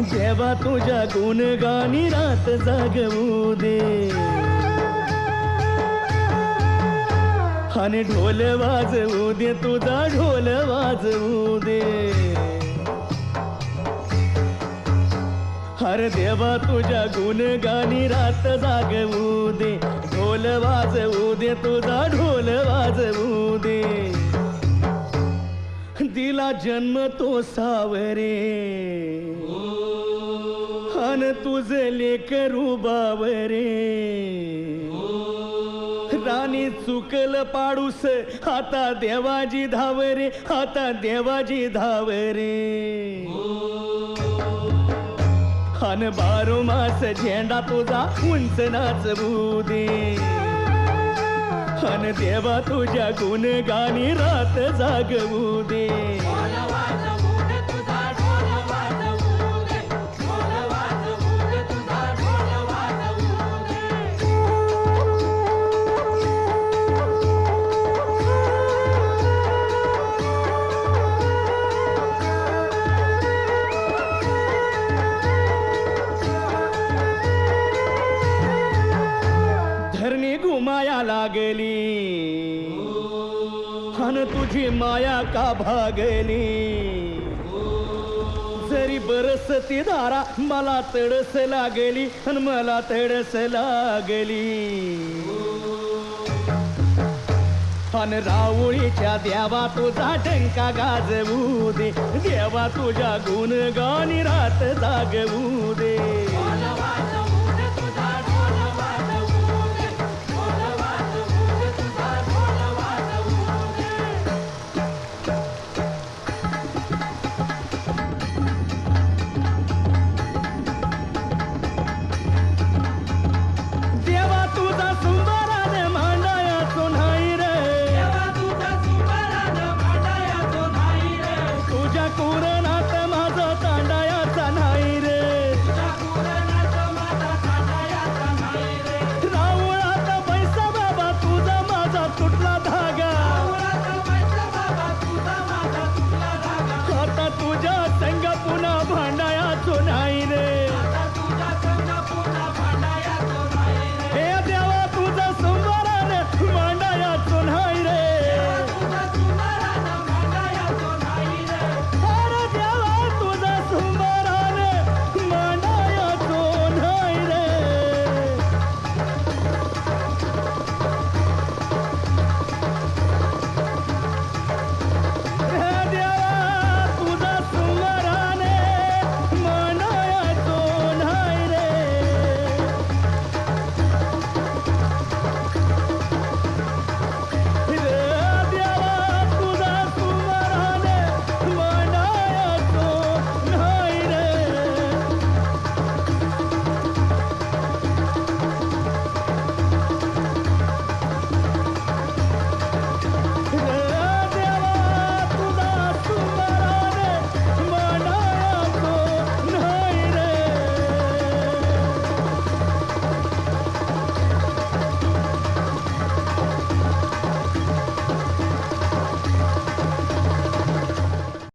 देवा तुझ्या गुणगानी रात जागवू दे. आणि ढोल वाजवू दे तुझा ढोल वाजवू दे. हर देवा तुझ्या गुणगानी रात जागवू दे. ढोल वाजवू दे तुझा ढोल वाजवू दे. दिला जन्म तो सावरे. अन तुझे लेकरू बावरे राणी चुकल पाडूस आता देवाजी धावरे आता देवाजी धावरे. अन बारो मास झेंडा तुझा उंच नाचवू दे अन देवा तुझ्या गुणगानी रात जागवू दे. लागली अन तुझी माया का भागली? जरी बरसती धारा मला तडस लागली अन मला तडस लागली. अन रावळीच्या देवा तुझा टंका गाजवू दे. देवा तुझ्या गुणगानी रात जागवू दे. तूने